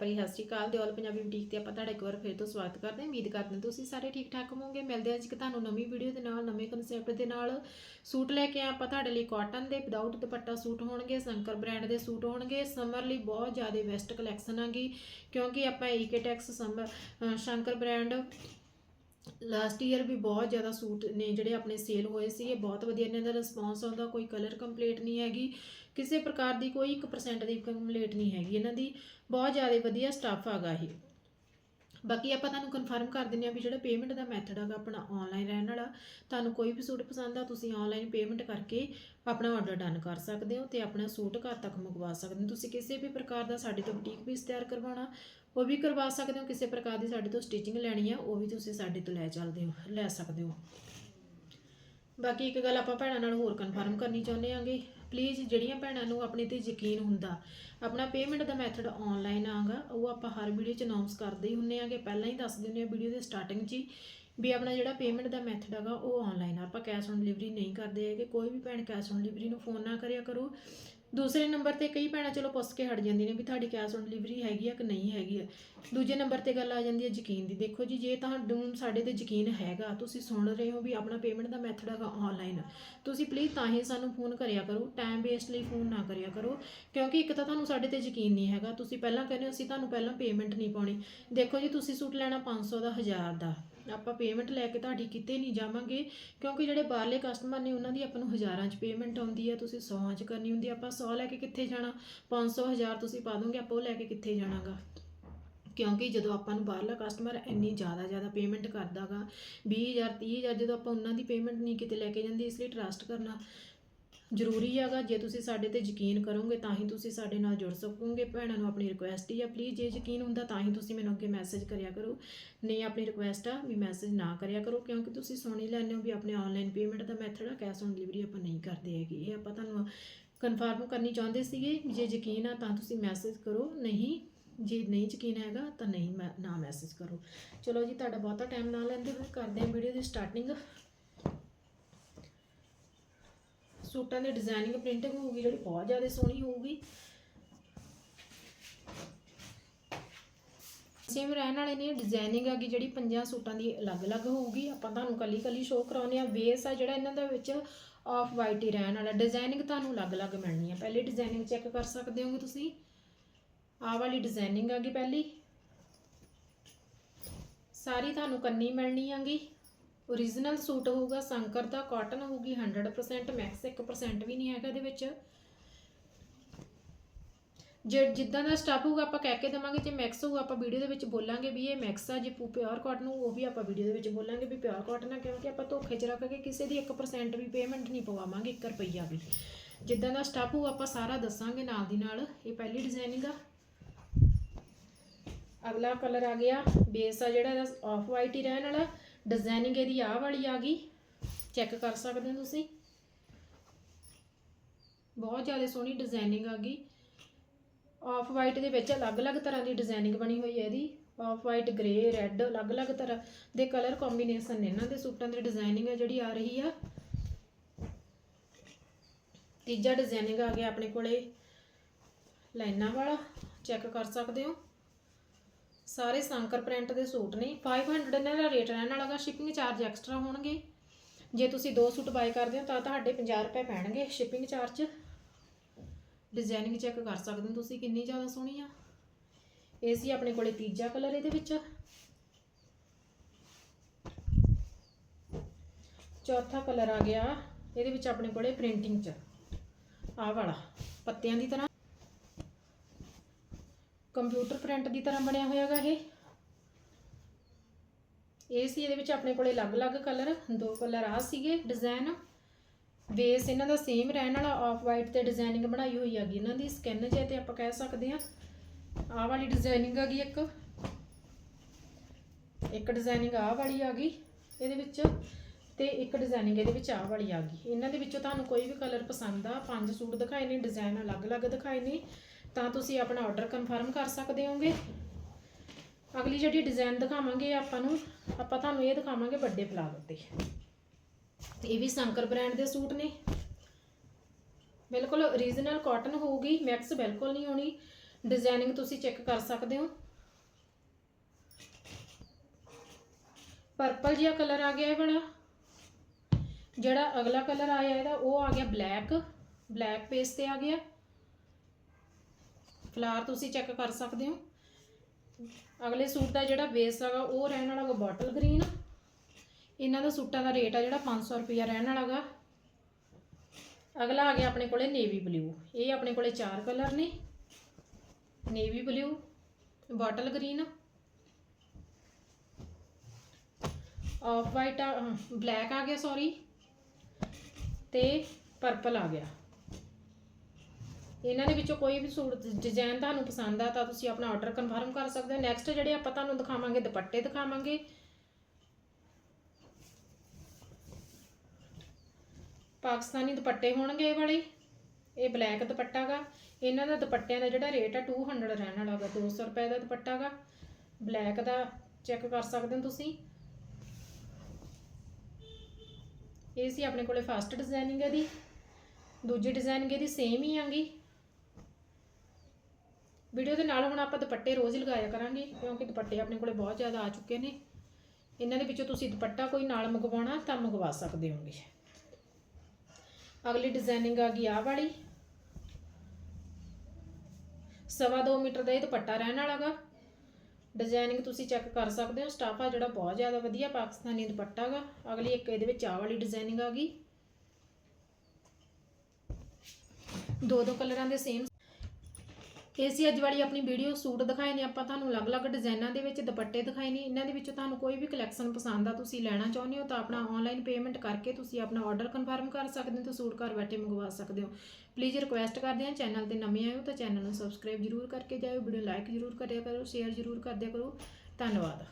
ਭਰੀ ਸਤਿ ਸ਼੍ਰੀ ਅਕਾਲ ਦਿਓਲ ਪੰਜਾਬੀ ਬੁਟੀਕ ਤੇ ਆਪਾਂ ਤੁਹਾਡਾ ਇੱਕ ਵਾਰ ਫਿਰ ਤੋਂ ਸਵਾਗਤ ਕਰਦੇ ਹਾਂ। ਉਮੀਦ ਕਰਦੇ ਹਾਂ ਤੁਸੀਂ ਸਾਰੇ ਠੀਕ ਠਾਕ ਹੋਵੋਗੇ। ਮਿਲਦੇ ਹਾਂ ਅੱਜ ਕਿ ਤੁਹਾਨੂੰ ਨਵੀਂ ਵੀਡੀਓ ਦੇ ਨਾਲ, ਨਵੇਂ ਕਨਸੈਪਟ ਦੇ ਨਾਲ। ਸੂਟ ਲੈ ਕੇ ਆਏ ਆਪਾਂ ਤੁਹਾਡੇ ਲਈ ਕਾਟਨ ਦੇ ਵਿਦਆਊਟ ਦੁਪੱਟਾ ਸੂਟ ਹੋਣਗੇ, ਸ਼ੰਕਰ ਬ੍ਰਾਂਡ ਦੇ ਸੂਟ ਹੋਣਗੇ। ਸਮਰ ਲਈ ਬਹੁਤ ਜ਼ਿਆਦਾ ਬੈਸਟ ਕਲੈਕਸ਼ਨ ਆਗੀ ਕਿਉਂਕਿ ਆਪਾਂ ਈਕੇਟੈਕਸ summer Shankar brand last year ਵੀ ਬਹੁਤ ਜ਼ਿਆਦਾ ਸੂਟ ਨੇ ਜਿਹੜੇ ਆਪਣੇ ਸੇਲ ਹੋਏ ਸੀ ਇਹ ਬਹੁਤ ਵਧੀਆ ਇਹਨਾਂ ਦਾ ਰਿਸਪੌਂਸ ਆਉਂਦਾ, ਕੋਈ ਕਲਰ ਕੰਪਲੀਟ ਨਹੀਂ ਹੈਗੀ, ਕਿਸੇ ਪ੍ਰਕਾਰ ਦੀ ਕੋਈ 1% ਦੀ ਕੰਪਲੀਟ ਨਹੀਂ ਹੈਗੀ, ਇਹਨਾਂ ਦੀ ਬਹੁਤ ਜ਼ਿਆਦਾ ਵਧੀਆ ਸਟਾਫ ਹੈਗਾ ਇਹ। ਬਾਕੀ ਆਪਾਂ ਤੁਹਾਨੂੰ ਕਨਫਰਮ ਕਰ ਦਿੰਦੇ ਆ ਵੀ ਜਿਹੜਾ ਪੇਮੈਂਟ ਦਾ ਮੈਥਡ ਹੈਗਾ ਆਪਣਾ ਆਨਲਾਈਨ ਰਹਿਣ ਵਾਲਾ, ਤੁਹਾਨੂੰ ਕੋਈ ਵੀ ਸੂਟ ਪਸੰਦ ਆ, ਤੁਸੀਂ ਆਨਲਾਈਨ ਪੇਮੈਂਟ ਕਰਕੇ ਆਪਣਾ ਆਰਡਰ ਡਨ ਕਰ ਸਕਦੇ ਹੋ ਤੇ ਆਪਣਾ ਸੂਟ ਘਰ ਤੱਕ ਮੰਗਵਾ ਸਕਦੇ ਹੋ। ਤੁਸੀਂ ਕਿਸੇ ਵੀ ਪ੍ਰਕਾਰ ਦਾ ਸਾਡੇ ਤੋਂ ਬੁਟੀਕ ਪੀਸ ਤਿਆਰ ਕਰਵਾਉਣਾ, ਉਹ ਵੀ ਕਰਵਾ ਸਕਦੇ ਹੋ, ਕਿਸੇ ਪ੍ਰਕਾਰ ਦੀ ਸਾਡੇ ਤੋਂ ਸਟਿਚਿੰਗ ਲੈਣੀ ਆ, ਉਹ ਵੀ ਤੁਸੀਂ ਸਾਡੇ ਤੋਂ ਲੈ ਚੱਲਦੇ ਹੋ, ਲੈ ਸਕਦੇ ਹੋ। ਬਾਕੀ ਇੱਕ ਗੱਲ ਆਪਾਂ ਭੈਣਾਂ ਨਾਲ ਹੋਰ ਕਨਫਰਮ ਕਰਨੀ ਚਾਹੁੰਦੇ ਆਂਗੇ ਪਲੀਜ਼ ਜਿਹੜੀਆਂ ਭੈਣਾਂ ਨੂੰ ਆਪਣੇ ਤੇ ਯਕੀਨ ਹੁੰਦਾ, ਆਪਣਾ ਪੇਮੈਂਟ ਦਾ ਮੈਥਡ ਆਨਲਾਈਨ ਆਗਾ, ਉਹ ਆਪਾਂ ਹਰ ਵੀਡੀਓ 'ਚ ਅਨਾਉਂਸ ਕਰਦੇ ਹੀ ਹੁੰਨੇ ਆਂਗੇ। ਪਹਿਲਾਂ ਹੀ ਦੱਸ ਦਿੰਦੇ ਆ ਵੀਡੀਓ ਦੇ ਸਟਾਰਟਿੰਗ 'ਚ ਹੀ ਵੀ ਆਪਣਾ ਜਿਹੜਾ ਪੇਮੈਂਟ ਦਾ ਮੈਥਡ ਹੈਗਾ, ਉਹ ਆਨਲਾਈਨ ਆ। ਆਪਾਂ ਕੈਸ਼ ਔਨ ਡਿਲੀਵਰੀ ਨਹੀਂ ਕਰਦੇ ਹੈਗੇ। ਕੋਈ ਵੀ ਭੈਣ ਕੈਸ਼ ਔਨ ਡਿਲੀਵਰੀ ਨੂੰ ਫੋਨ ਨਾ ਕਰਿਆ ਕਰੋ। ਦੂਸਰੇ ਨੰਬਰ ਤੇ ਕਈ ਭੈਣਾਂ ਚਲੋ ਪੁੱਛ ਕੇ ਹਟ ਜਾਂਦੀਆਂ ਨੇ ਵੀ ਤੁਹਾਡੀ ਕੈਸ਼ ਔਨ ਡਿਲੀਵਰੀ ਹੈਗੀ ਆ ਕਿ ਨਹੀਂ ਹੈਗੀ ਆ। ਦੂਜੇ ਨੰਬਰ ਤੇ ਗੱਲ ਆ ਜਾਂਦੀ ਹੈ ਯਕੀਨ ਦੀ। ਦੇਖੋ ਜੀ, ਜੇ ਤੁਹਾਨੂੰ ਸਾਡੇ ਤੇ ਯਕੀਨ ਹੈਗਾ, ਤੁਸੀਂ ਸੁਣ ਰਹੇ ਹੋ ਵੀ ਆਪਣਾ ਪੇਮੈਂਟ ਦਾ ਮੈਥਡ ਹੈਗਾ ਆਨਲਾਈਨ ਤੁਸੀਂ ਪਲੀਜ਼ ਤਾਂ ਹੀ ਸਾਨੂੰ ਫੋਨ ਕਰਿਆ ਕਰੋ। ਟਾਈਮ ਵੇਸਟ ਲਈ ਫੋਨ ਨਾ ਕਰਿਆ ਕਰੋ। ਕਿਉਂਕਿ ਇੱਕ ਤਾਂ ਤੁਹਾਨੂੰ ਸਾਡੇ ਤੇ ਯਕੀਨ ਨਹੀਂ ਹੈਗਾ। ਤੁਸੀਂ ਪਹਿਲਾਂ ਕਹਿੰਦੇ ਹੋ, ਅਸੀਂ ਤੁਹਾਨੂੰ ਪਹਿਲਾਂ ਪੇਮੈਂਟ ਨਹੀਂ ਪਾਉਣੀ। ਦੇਖੋ ਜੀ, ਤੁਸੀਂ ਸੂਟ ਲੈਣਾ 500 ਦਾ 1000 ਦਾ। ਆਪਾਂ ਪੇਮੈਂਟ ਲੈ ਕੇ ਤੁਹਾਡੀ ਕਿਤੇ ਨਹੀਂ ਜਾਵਾਂਗੇ, ਕਿਉਂਕਿ ਜਿਹੜੇ ਬਾਹਰਲੇ ਕਸਟਮਰ ਨੇ ਉਹਨਾਂ ਦੀ ਆਪਾਂ ਨੂੰ ਹਜ਼ਾਰਾਂ 'ਚ ਪੇਮੈਂਟ ਆਉਂਦੀ ਹੈ ਤੁਸੀਂ 100 'ਚ ਕਰਨੀ ਹੁੰਦੀ ਆਪਾਂ 100 ਲੈ ਕੇ ਕਿੱਥੇ ਜਾਣਾ? 500 1000 ਤੁਸੀਂ ਪਾ ਦੋਗੇ, ਆਪਾਂ ਉਹ ਲੈ ਕੇ ਕਿੱਥੇ ਜਾਣਾਗਾ? ਕਿਉਂਕਿ ਜਦੋਂ ਆਪਾਂ ਨੂੰ ਬਾਹਰਲਾ ਕਸਟਮਰ ਇੰਨੀ ਜ਼ਿਆਦਾ ਜ਼ਿਆਦਾ ਪੇਮੈਂਟ ਕਰਦਾਗਾ 20000 30000 ਜਦੋਂ ਆਪਾਂ ਉਹਨਾਂ ਦੀ ਪੇਮੈਂਟ ਨਹੀਂ ਕਿਤੇ ਲੈ ਕੇ ਜਾਂਦੇ, ਇਸ ਲਈ ਟਰਸਟ ਕਰਨਾ ਜ਼ਰੂਰੀ ਹੈਗਾ, ਜੇ ਤੁਸੀਂ ਸਾਡੇ ਤੇ ਯਕੀਨ ਕਰੋਗੇ ਤਾਂ ਹੀ ਤੁਸੀਂ ਸਾਡੇ ਨਾਲ ਜੁੜ ਸਕੋਗੇ। ਭੈਣਾਂ ਨੂੰ ਆਪਣੀ ਰਿਕੁਐਸਟ ਹੀ ਆ ਪਲੀਜ਼ ਜੇ ਯਕੀਨ ਹੁੰਦਾ ਤਾਂ ਹੀ ਤੁਸੀਂ ਮੈਨੂੰ ਅੱਗੇ ਮੈਸੇਜ ਕਰਿਆ ਕਰੋ। ਨਹੀਂ, ਆਪਣੀ ਰਿਕੁਐਸਟ ਆ ਵੀ ਮੈਸੇਜ ਨਾ ਕਰਿਆ ਕਰੋ, ਕਿਉਂਕਿ ਤੁਸੀਂ ਸੁਣ ਹੀ ਲੈਂਦੇ ਹੋ ਵੀ ਆਪਣੇ ਆਨਲਾਈਨ ਪੇਮੈਂਟ ਦਾ ਮੈਥਡ ਆ ਕੈਸ਼ ਔਨ ਡਿਲੀਵਰੀ ਆਪਾਂ ਨਹੀਂ ਕਰਦੇ ਹੈਗੇ। ਇਹ ਆਪਾਂ ਤੁਹਾਨੂੰ ਕਨਫਰਮ ਕਰਨੀ ਚਾਹੁੰਦੇ ਸੀਗੇ ਜੇ ਯਕੀਨ ਆ ਤਾਂ ਤੁਸੀਂ ਮੈਸੇਜ ਕਰੋ, ਨਹੀਂ, ਜੇ ਨਹੀਂ ਯਕੀਨ ਹੈਗਾ ਤਾਂ ਨਹੀਂ ਮੈਂ, ਨਾ ਮੈਸੇਜ ਕਰੋ। ਚਲੋ ਜੀ, ਤੁਹਾਡਾ ਬਹੁਤਾ ਟਾਈਮ ਨਾ ਲੈਂਦੇ ਹੋਏ ਕਰਦੇ ਹਾਂ ਵੀਡੀਓ ਦੀ ਸਟਾਰਟਿੰਗ ਸੂਟਾਂ ਦੀ ਡਿਜ਼ਾਈਨਿੰਗ ਪ੍ਰਿੰਟਿੰਗ ਹੋਊਗੀ, ਜਿਹੜੀ ਬਹੁਤ ਜ਼ਿਆਦਾ ਸੋਹਣੀ ਹੋਊਗੀ। ਸੇਮ ਰਹਿਣ ਵਾਲੇ ਨੇ ਡਿਜ਼ਾਈਨਿੰਗ ਹੈਗੀ ਜਿਹੜੀ ਪੰਜਾਂ ਸੂਟਾਂ ਦੀ ਅਲੱਗ-ਅਲੱਗ ਹੋਊਗੀ। ਆਪਾਂ ਤੁਹਾਨੂੰ ਕੱਲੀ-ਕੱਲੀ ਸ਼ੋਅ ਕਰਾਉਨੇ ਆ ਬੇਸ ਆ ਜਿਹੜਾ ਇਹਨਾਂ ਦੇ ਵਿੱਚ ਆਫ ਵਾਈਟ ਹੀ ਰਹਿਣ ਵਾਲਾ। ਡਿਜ਼ਾਈਨਿੰਗ ਤੁਹਾਨੂੰ ਅਲੱਗ-ਅਲੱਗ ਮਿਲਣੀ ਆ। ਪਹਿਲੇ ਡਿਜ਼ਾਈਨਿੰਗ ਚੈੱਕ ਕਰ ਸਕਦੇ ਹੋਗੇ ਤੁਸੀਂ। ਆਹ ਵਾਲੀ ਡਿਜ਼ਾਈਨਿੰਗ ਹੈਗੀ ਪਹਿਲੀ। ਸਾਰੀ ਤੁਹਾਨੂੰ ਕੰਨੀ ਮਿਲਣੀ ਹੈਗੀ। ਓਰੀਜਨਲ ਸੂਟ ਹੋਊਗਾ ਸੰਕਰ ਦਾ ਕਾਟਨ ਹੋਊਗੀ 100% ਮੈਕਸ 1% ਵੀ ਨਹੀਂ ਹੈਗਾ ਇਹਦੇ ਵਿੱਚ। ਜੇ ਜਿੱਦਾਂ ਦਾ ਸਟਾਫ ਹੋਊਗਾ, ਆਪਾਂ ਕਹਿ ਕੇ ਦਵਾਂਗੇ, ਜੇ ਮੈਕਸ ਹੋਊਗਾ ਆਪਾਂ ਵੀਡੀਓ ਦੇ ਵਿੱਚ ਬੋਲਾਂਗੇ ਵੀ ਇਹ ਮੈਕਸ ਆ, ਜੇ ਪਿਓਰ ਕਾਟਨ ਉਹ ਵੀ ਆਪਾਂ ਵੀਡੀਓ ਦੇ ਵਿੱਚ ਬੋਲਾਂਗੇ ਵੀ ਪਿਓਰ ਕਾਟਨ ਆ, ਕਿਉਂਕਿ ਆਪਾਂ ਧੋਖੇ 'ਚ ਰੱਖ ਕੇ ਕਿਸੇ ਦੀ 1% ਵੀ ਪੇਮੈਂਟ ਨਹੀਂ ਪਵਾਵਾਂਗੇ 1 ਰੁਪਈਆ ਵੀ। ਜਿੱਦਾਂ ਦਾ ਸਟਾਫ ਹੋਊ, ਆਪਾਂ ਸਾਰਾ ਦੱਸਾਂਗੇ ਨਾਲ ਦੀ ਨਾਲ। ਇਹ ਪਹਿਲੀ ਡਿਜ਼ਾਈਨਿੰਗ ਆ। ਅਗਲਾ ਕਲਰ ਆ ਗਿਆ ਬੇਸ ਆ ਜਿਹੜਾ, ਇਹਦਾ ਆਫ ਵਾਈਟ ਹੀ ਰਹਿਣ ਵਾਲਾ। ਡਿਜ਼ਾਈਨਿੰਗ ਇਹਦੀ ਆਹ ਵਾਲੀ ਆ ਗਈ। ਚੈੱਕ ਕਰ ਸਕਦੇ ਹੋ ਤੁਸੀਂ। ਬਹੁਤ ਜ਼ਿਆਦਾ ਸੋਹਣੀ ਡਿਜ਼ਾਈਨਿੰਗ ਆ ਗਈ। ਆਫ ਵਾਈਟ ਦੇ ਵਿੱਚ ਅਲੱਗ-ਅਲੱਗ ਤਰ੍ਹਾਂ ਦੀ ਡਿਜ਼ਾਈਨਿੰਗ ਬਣੀ ਹੋਈ ਹੈ ਇਹਦੀ। ਆਫ ਵਾਈਟ ਗ੍ਰੇ ਰੈੱਡ ਅਲੱਗ-ਅਲੱਗ ਤਰ੍ਹਾਂ ਦੇ ਕਲਰ ਕੰਬੀਨੇਸ਼ਨ ਨੇ ਇਹਨਾਂ ਦੇ ਸੂਟਾਂ ਦੀ ਡਿਜ਼ਾਈਨਿੰਗ ਹੈ ਜਿਹੜੀ ਆ ਰਹੀ ਆ। ਤੀਜਾ ਡਿਜ਼ਾਈਨਿੰਗ ਆ ਗਿਆ ਆਪਣੇ ਕੋਲੇ। ਲਾਈਨਾਂ ਵਾਲਾ। ਚੈੱਕ ਕਰ ਸਕਦੇ ਹੋ। ਸਾਰੇ ਸੰਕਰ ਪ੍ਰਿੰਟ ਦੇ ਸੂਟ ਨੇ। 500 ਇਹਨਾਂ ਦਾ ਰੇਟ ਰਹਿਣ ਵਾਲਾਗਾ ਸ਼ਿਪਿੰਗ ਚਾਰਜ ਐਕਸਟਰਾ ਹੋਣਗੇ। ਜੇ ਤੁਸੀਂ ਦੋ ਸੂਟ ਬਾਈ ਕਰਦੇ ਹੋ ਤਾਂ ਤੁਹਾਡੇ 50 ਰੁਪਏ ਪੈਣਗੇ ਸ਼ਿਪਿੰਗ ਚਾਰਜ ਡਿਜ਼ਾਈਨਿੰਗ ਚੈੱਕ ਕਰ ਸਕਦੇ ਹੋ ਤੁਸੀਂ ਕਿੰਨੀ ਜ਼ਿਆਦਾ ਸੋਹਣੀ ਆ। ਇਹ ਸੀ ਆਪਣੇ ਕੋਲੇ ਤੀਜਾ ਕਲਰ ਇਹਦੇ ਵਿੱਚ। ਚੌਥਾ ਕਲਰ ਆ ਗਿਆ ਇਹਦੇ ਵਿੱਚ ਆਪਣੇ ਕੋਲੇ ਪ੍ਰਿੰਟਿੰਗ ਚ। ਆ ਵਾਲਾ, ਪੱਤਿਆਂ ਦੀ ਤਰ੍ਹਾਂ। ਕੰਪਿਊਟਰ ਪ੍ਰਿੰਟ ਦੀ ਤਰ੍ਹਾਂ ਬਣਿਆ ਹੋਇਆਗਾ ਇਹ। ਇਹ ਸੀ, ਇਹਦੇ ਵਿੱਚ ਆਪਣੇ ਕੋਲੇ ਅਲੱਗ-ਅਲੱਗ ਕਲਰ, ਦੋ ਕਲਰ ਆ ਸੀਗੇ ਡਿਜ਼ਾਈਨ ਬੇਸ ਇਹਨਾਂ ਦਾ ਸੇਮ ਰਹਿਣ ਵਾਲਾ ਆਫ ਵਾਈਟ ਤੇ ਡਿਜ਼ਾਈਨਿੰਗ ਬਣਾਈ ਹੋਈ ਹੈਗੀ ਇਹਨਾਂ ਦੀ ਸਕਿਨ ਜੇ ਤੇ ਆਪਾਂ ਕਹਿ ਸਕਦੇ ਆ ਆਹ ਵਾਲੀ ਡਿਜ਼ਾਈਨਿੰਗ ਹੈਗੀ ਇੱਕ। ਇੱਕ ਡਿਜ਼ਾਈਨਿੰਗ ਆਹ ਵਾਲੀ ਆ ਗਈ ਇਹਦੇ ਵਿੱਚ ਤੇ ਇੱਕ ਡਿਜ਼ਾਈਨਿੰਗ ਇਹਦੇ ਵਿੱਚ ਆਹ ਵਾਲੀ ਆ ਗਈ। ਇਹਨਾਂ ਦੇ ਵਿੱਚੋਂ ਤੁਹਾਨੂੰ ਕੋਈ ਵੀ ਕਲਰ ਪਸੰਦ ਆ, ਪੰਜ ਸੂਟ ਦਿਖਾਏ ਨੇ ਡਿਜ਼ਾਈਨ ਅਲੱਗ-ਅਲੱਗ ਦਿਖਾਏ ਨੇ। ਤਾਂ ਤੁਸੀਂ ਆਪਣਾ ਆਰਡਰ ਕਨਫਰਮ ਕਰ ਸਕਦੇ ਹੋਗੇ। ਅਗਲੀ ਜਿਹੜੀ ਡਿਜ਼ਾਈਨ ਦਿਖਾਵਾਂਗੇ ਆਪਾਂ ਨੂੰ, ਆਪਾਂ ਤੁਹਾਨੂੰ ਇਹ ਦਿਖਾਵਾਂਗੇ ਵੱਡੇ ਫਲਾਵਰ ਤੇ। ਇਹ ਵੀ ਸੰਕਰ ਬ੍ਰਾਂਡ ਦੇ ਸੂਟ ਨੇ। ਬਿਲਕੁਲ ਓਰੀਜਨਲ ਕਾਟਨ ਹੋਊਗੀ ਮੈਕਸ ਬਿਲਕੁਲ ਨਹੀਂ ਹੋਣੀ। ਡਿਜ਼ਾਈਨਿੰਗ ਤੁਸੀਂ ਚੈੱਕ ਕਰ ਸਕਦੇ ਹੋ। ਪਰਪਲ ਜਿਹਾ ਕਲਰ ਆ ਗਿਆ ਇਹ ਵਾਲਾ। ਜਿਹੜਾ ਅਗਲਾ ਕਲਰ ਆਇਆ ਇਹਦਾ, ਉਹ ਆ ਗਿਆ ਬਲੈਕ ਬਲੈਕ ਪੇਸ ਤੇ ਆ ਗਿਆ। ਫਲਾਰ ਤੁਸੀਂ ਚੈੱਕ ਕਰ ਸਕਦੇ ਹੋ। ਅਗਲੇ ਸੂਟ ਦਾ ਜਿਹੜਾ ਬੇਸ ਹੈਗਾ, ਉਹ ਰਹਿਣ ਵਾਲਾ ਗਾ ਬੋਟਲ ਗ੍ਰੀਨ ਇਹਨਾਂ ਦਾ ਸੂਟਾਂ ਦਾ ਰੇਟ ਆ ਜਿਹੜਾ 500 ਰੁਪਿਆ ਰਹਿਣ ਵਾਲਾ ਗਾ। ਅਗਲਾ ਆ ਗਿਆ ਆਪਣੇ ਕੋਲੇ ਨੇਵੀ ਬਲੂ ਇਹ ਆਪਣੇ ਕੋਲੇ ਚਾਰ ਕਲਰ ਨੇ। Navy blue bottle green off white ਆ ਬਲੈਕ ਆ ਗਿਆ ਸੌਰੀ ਤੇ ਪਰਪਲ ਆ ਗਿਆ। ਇਹਨਾਂ ਦੇ ਵਿੱਚੋਂ ਕੋਈ ਵੀ ਸੂਟ ਡਿਜ਼ਾਈਨ ਤੁਹਾਨੂੰ ਪਸੰਦ ਆ ਤਾਂ ਤੁਸੀਂ ਆਪਣਾ ਆਰਡਰ ਕਨਫਰਮ ਕਰ ਸਕਦੇ ਹੋ। ਨੈਕਸਟ ਜਿਹੜੇ ਆਪਾਂ ਤੁਹਾਨੂੰ ਦਿਖਾਵਾਂਗੇ, ਦੁਪੱਟੇ ਦਿਖਾਵਾਂਗੇ। ਪਾਕਿਸਤਾਨੀ ਦੁਪੱਟੇ ਹੋਣਗੇ ਇਹ ਵਾਲੇ। ਇਹ ਬਲੈਕ ਦੁਪੱਟਾ ਗਾ। ਇਹਨਾਂ ਦਾ ਦੁਪੱਟਿਆਂ ਦਾ ਜਿਹੜਾ ਰੇਟ ਆ 200 ਰਹਿਣ ਵਾਲਾ ਗਾ 200 ਰੁਪਏ ਦਾ ਦੁਪੱਟਾ ਗਾ। ਬਲੈਕ ਦਾ ਚੈੱਕ ਕਰ ਸਕਦੇ ਹੋ ਤੁਸੀਂ। ਇਹ ਸੀ ਆਪਣੇ ਕੋਲੇ ਫਸਟ ਡਿਜ਼ਾਈਨਿੰਗ ਹੈ ਦੀ ਦੂਜੀ ਡਿਜ਼ਾਈਨਿੰਗ ਇਹਦੀ ਸੇਮ ਹੀ ਆਂਗੀ। ਵੀਡੀਓ ਦੇ ਨਾਲ ਹੁਣ ਆਪਾਂ ਦੁਪੱਟੇ ਰੋਜ਼ ਲਗਾਇਆ ਕਰਾਂਗੇ, ਕਿਉਂਕਿ ਦੁਪੱਟੇ ਆਪਣੇ ਕੋਲੇ ਬਹੁਤ ਜ਼ਿਆਦਾ ਆ ਚੁੱਕੇ ਨੇ। ਇਹਨਾਂ ਦੇ ਵਿੱਚੋਂ ਤੁਸੀਂ ਦੁਪੱਟਾ ਕੋਈ ਨਾਲ ਮੰਗਵਾਉਣਾ ਤਾਂ ਮੰਗਵਾ ਸਕਦੇ ਹੋਗੇ। ਅਗਲੀ ਡਿਜ਼ਾਈਨਿੰਗ ਆ ਗਈ ਆ ਵਾਲੀ। ਸਵਾ ਦੋ ਮੀਟਰ ਦਾ ਇਹ ਦੁਪੱਟਾ ਰਹਿਣ ਵਾਲਾ ਗਾ। ਡਿਜ਼ਾਈਨਿੰਗ ਤੁਸੀਂ ਚੈੱਕ ਕਰ ਸਕਦੇ ਹੋ ਸਟਾਫ ਆ ਜਿਹੜਾ ਬਹੁਤ ਜ਼ਿਆਦਾ ਵਧੀਆ ਪਾਕਿਸਤਾਨੀ ਦੁਪੱਟਾ ਗਾ। ਅਗਲੀ ਇੱਕ ਇਹਦੇ ਵਿੱਚ ਆਹ ਵਾਲੀ ਡਿਜ਼ਾਈਨਿੰਗ ਆ ਗਈ। ਦੋ ਦੋ ਕਲਰਾਂ ਦੇ ਸੇਮ ਇਹ ਸੀ ਅੱਜ ਵਾਲੀ ਆਪਣੀ ਵੀਡੀਓ ਸੂਟ ਦਿਖਾਏ ਨੇ, ਆਪਾਂ ਤੁਹਾਨੂੰ ਅਲੱਗ-ਅਲੱਗ ਡਿਜ਼ਾਈਨਾਂ ਦੇ ਵਿੱਚ ਦੁਪੱਟੇ ਦਿਖਾਏ ਨੇ। ਇਹਨਾਂ ਦੇ ਵਿੱਚੋਂ ਤੁਹਾਨੂੰ ਕੋਈ ਵੀ ਕਲੈਕਸ਼ਨ ਪਸੰਦ ਆ, ਤੁਸੀਂ ਲੈਣਾ ਚਾਹੁੰਦੇ ਹੋ ਤਾਂ ਆਪਣਾ ਆਨਲਾਈਨ ਪੇਮੈਂਟ ਕਰਕੇ ਤੁਸੀਂ ਆਪਣਾ ਆਰਡਰ ਕਨਫਰਮ ਕਰ ਸਕਦੇ ਹੋ ਤੇ ਸੂਟ ਘਰ ਬੈਠੇ ਮੰਗਵਾ ਸਕਦੇ ਹੋ। ਪਲੀਜ਼ ਰਿਕੁਐਸਟ ਕਰਦੇ ਹਾਂ ਚੈਨਲ ਤੇ ਨਵੇਂ ਆਏ ਹੋ ਤਾਂ ਚੈਨਲ ਨੂੰ ਸਬਸਕ੍ਰਾਈਬ ਜਰੂਰ ਕਰਕੇ ਜਾਇਓ ਵੀਡੀਓ ਲਾਈਕ ਜਰੂਰ ਕਰਿਆ ਕਰੋ ਸ਼ੇਅਰ ਜਰੂਰ ਕਰਦਿਆ ਕਰੋ। ਧੰਨਵਾਦ।